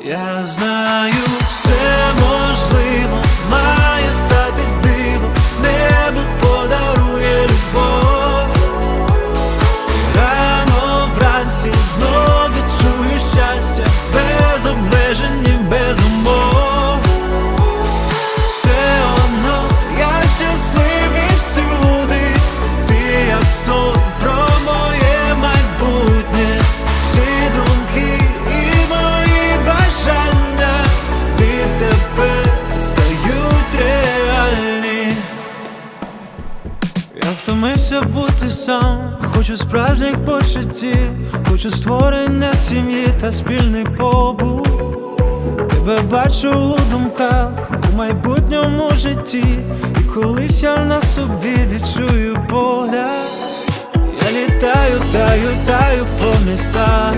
Я знаю, все Втомився бути сам, хочу справжніх почуттів, хочу створення сім'ї та спільний побут. Тебе бачу у думках у майбутньому житті, і колись я на собі відчую погляд. Я літаю, таю, таю по містах.